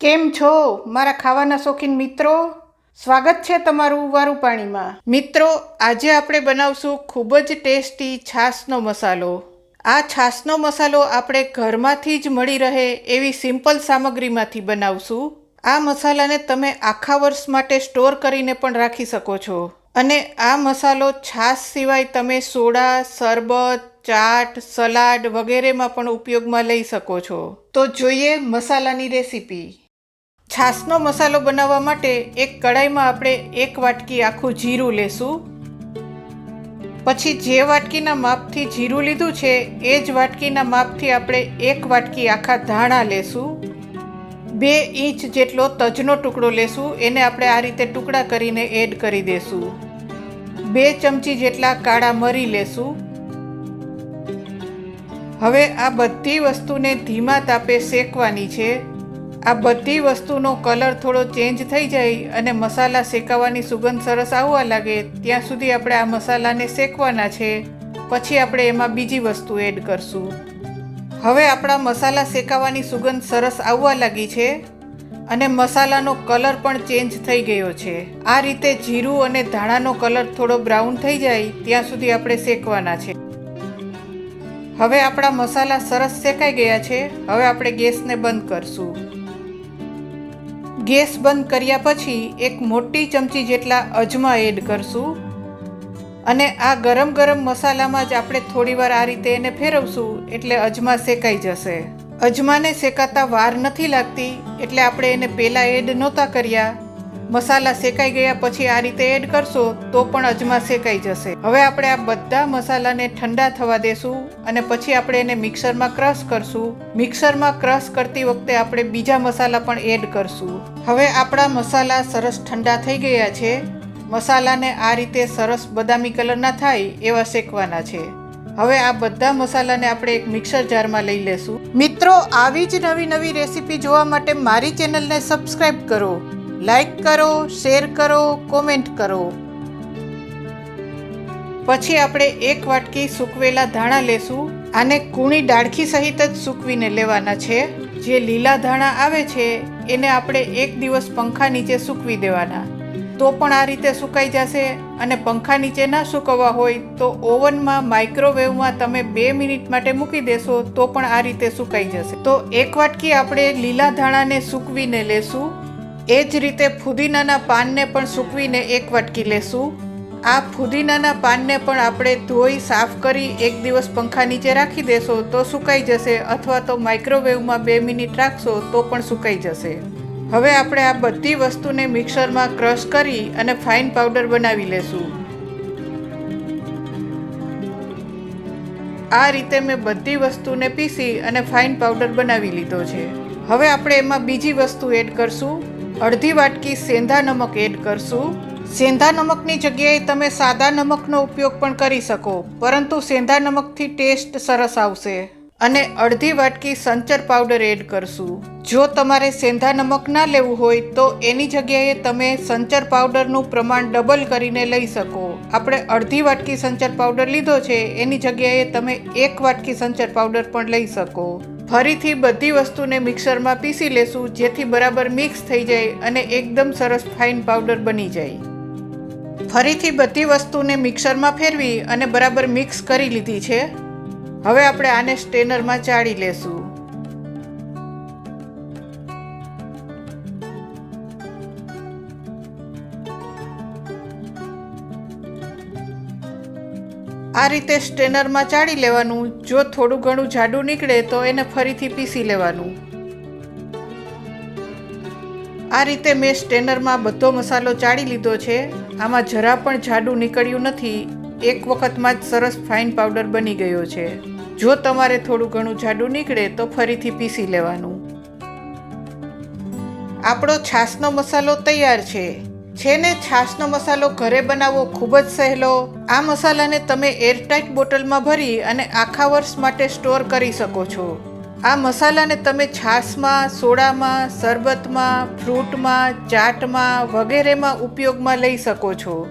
કેમ છો, મારા ખાવાના શોખીન મિત્રો? સ્વાગત છે તમારું વારું પાણીમાં. મિત્રો, આજે આપણે બનાવશું ખૂબ જ ટેસ્ટી છાશનો મસાલો. આ છાશનો મસાલો આપણે ઘરમાંથી જ મળી રહે એવી સિમ્પલ સામગ્રીમાંથી બનાવશું. આ મસાલાને તમે આખા વર્ષ માટે સ્ટોર કરીને પણ રાખી શકો છો. અને આ મસાલો છાશ સિવાય તમે સોડા, શરબત, ચાટ, સલાડ વગેરેમાં પણ ઉપયોગમાં લઈ શકો છો. તો જોઈએ મસાલાની રેસીપી. છાશનો મસાલો બનાવવા માટે એક કડાઈમાં આપણે એક વાટકી આખું જીરું લેશું. પછી જે વાટકીના માપથી જીરું લીધું છે, એ જ વાટકીના માપથી આપણે એક વાટકી આખા ધાણા લેશું. બે ઇંચ જેટલો તજનો ટુકડો લેશું, એને આપણે આ રીતે ટુકડા કરીને એડ કરી દેશું. બે ચમચી જેટલા કાળા મરી લેશું. હવે આ બધી વસ્તુને ધીમા તાપે શેકવાની છે. આ બધી વસ્તુનો કલર થોડો ચેન્જ થઈ જાય અને મસાલા શેકાવાની સુગંધ સરસ આવવા લાગે, ત્યાં સુધી આપણે આ મસાલાને શેકવાના છે. પછી આપણે એમાં બીજી વસ્તુ એડ કરશું. હવે આપણા મસાલા શેકાવાની સુગંધ સરસ આવવા લાગી છે અને મસાલાનો કલર પણ ચેન્જ થઈ ગયો છે. આ રીતે જીરું અને ધાણાનો કલર થોડો બ્રાઉન થઈ જાય, ત્યાં સુધી આપણે શેકવાના છે. હવે આપણા મસાલા સરસ શેકાઈ ગયા છે, હવે આપણે ગેસને બંધ કરશું. ગેસ બંધ કર્યા પછી એક મોટી ચમચી જેટલા અજમા એડ કરશું અને આ ગરમ ગરમ મસાલામાં જ આપણે થોડીવાર આ રીતે એને ફેરવશું એટલે અજમા શેકાઈ જશે. અજમાને શેકાતા વાર નથી લાગતી એટલે આપણે એને પહેલાં એડ નહોતા કર્યા. મસાલા શેકાઈ ગયા પછી આ રીતે એડ કરશો તો પણ અજમા શેકાઈ જશે. હવે આપણે આ બધા મસાલાને ઠંડા થવા દેશું અને પછી આપણે એને મિક્સરમાં ક્રશ કરશું. મિક્સરમાં ક્રશ કરતી વખતે આપણે બીજા મસાલા પણ એડ કરશું. હવે આપણા મસાલા સરસ ઠંડા થઈ ગયા છે. મસાલાને આ રીતે સરસ બદામી કલરના થાય એવા શેકવાના છે. હવે આ બધા મસાલાને આપણે એક મિક્સર જારમાં લઈ લેશું. મિત્રો, આવી જ નવી નવી રેસીપી જોવા માટે મારી ચેનલને સબસ્ક્રાઈબ કરો. લાઈક કરો, શેર કરો, કોમેન્ટ કરો. પછી આપણે એક વાટકી સૂકવેલા ધાણા લેશું. આને કૂણી ડાળખી સહિત જ સૂકવીને લેવાના છે. જે લીલા ધાણા આવે છે, એને આપણે એક દિવસ પંખા નીચે સૂકવી દેવાના. તો પણ આ રીતે સુકાઈ જશે અને પંખા નીચે ના સૂકવવા હોય તો ઓવનમાં માઇક્રોવેવમાં તમે બે મિનિટ માટે મૂકી દેશો તો પણ આ રીતે સુકાઈ જશે. તો એક વાટકી આપણે લીલા ધાણાને સૂકવીને લેશું. એ જ રીતે ફુદીનાના પાનને પણ સૂકવીને એક વાટકી લેશું. આ ફુદીનાના પાનને પણ આપણે ધોઈ, સાફ કરી, એક દિવસ પંખા નીચે રાખી દેશો તો સુકાઈ જશે અથવા તો માઇક્રોવેવમાં બે મિનિટ રાખશો તો પણ સુકાઈ જશે. હવે આપણે આ બધી વસ્તુને મિક્સરમાં ક્રશ કરી અને ફાઇન પાવડર બનાવી લેશું. આ રીતે મેં બધી વસ્તુને પીસી અને ફાઇન પાવડર બનાવી લીધો છે. હવે આપણે એમાં બીજી વસ્તુ એડ કરશું. અડધી વાટકી સેંધા નમક એડ કરશું. સેંધા નમકની જગ્યાએ તમે સાદા નમકનો ઉપયોગ પણ કરી શકો, પરંતુ સેંધા નમકથી ટેસ્ટ સરસ આવશે. અને અડધી વાટકી સંચર પાવડર એડ કરશું. જો તમારે સેંધા નમક ના લેવું હોય તો એની જગ્યાએ તમે સંચર પાવડરનું પ્રમાણ ડબલ કરીને લઈ શકો. આપણે અડધી વાટકી સંચર પાવડર લીધો છે, એની જગ્યાએ તમે એક વાટકી સંચર પાવડર પણ લઈ શકો. ફરીથી બધી વસ્તુને મિક્સરમાં પીસી લેશું, જેથી બરાબર મિક્સ થઈ જાય અને એકદમ સરસ ફાઇન પાવડર બની જાય. ફરીથી બધી વસ્તુને મિક્સરમાં ફેરવી અને બરાબર મિક્સ કરી લીધી છે. હવે આપણે આને સ્ટેનરમાં ચાળી લેશું. આ રીતે સ્ટેનરમાં ચાળી લેવાનું. જો થોડું ઘણું જાડું નીકળે તો એને ફરીથી પીસી લેવાનું. આ રીતે મેં સ્ટેનરમાં બધો મસાલો ચાળી લીધો છે. આમાં જરા પણ જાડું નીકળ્યું નથી. એક વખતમાં જ સરસ ફાઇન પાવડર બની ગયો છે. જો તમારે થોડું ઘણું જાડું નીકળે તો ફરીથી પીસી લેવાનું. આપણો છાશનો મસાલો તૈયાર છે. છે ને છાશનો મસાલો ઘરે બનાવવો ખૂબ જ સહેલો. આ મસાલાને તમે એરટાઇટ બોટલમાં ભરી અને આખા વર્ષ માટે સ્ટોર કરી શકો છો. આ મસાલાને તમે છાશમાં, સોડામાં, શરબતમાં, ફ્રૂટમાં, ચાટમાં વગેરેમાં ઉપયોગમાં લઈ શકો છો.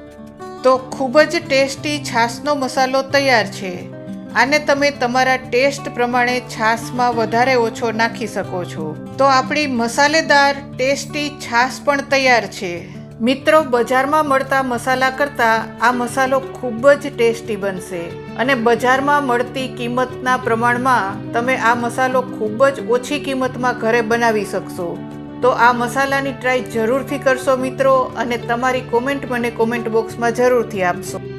તો ખૂબ જ ટેસ્ટી છાશનો મસાલો તૈયાર છે. આને તમે તમારા ટેસ્ટ પ્રમાણે છાશમાં વધારે ઓછો નાખી શકો છો. તો આપણી મસાલેદાર, ટેસ્ટી છાશ પણ તૈયાર છે. મિત્રો, બજારમાં મળતા મસાલા કરતાં આ મસાલો ખૂબ જ ટેસ્ટી બનશે. અને બજારમાં મળતી કિંમતના પ્રમાણમાં તમે આ મસાલો ખૂબ જ ઓછી કિંમતમાં ઘરે બનાવી શકશો. તો આ મસાલાની ટ્રાય જરૂરથી કરશો મિત્રો અને તમારી કોમેન્ટ મને કોમેન્ટ બોક્સમાં જરૂરથી આપશો.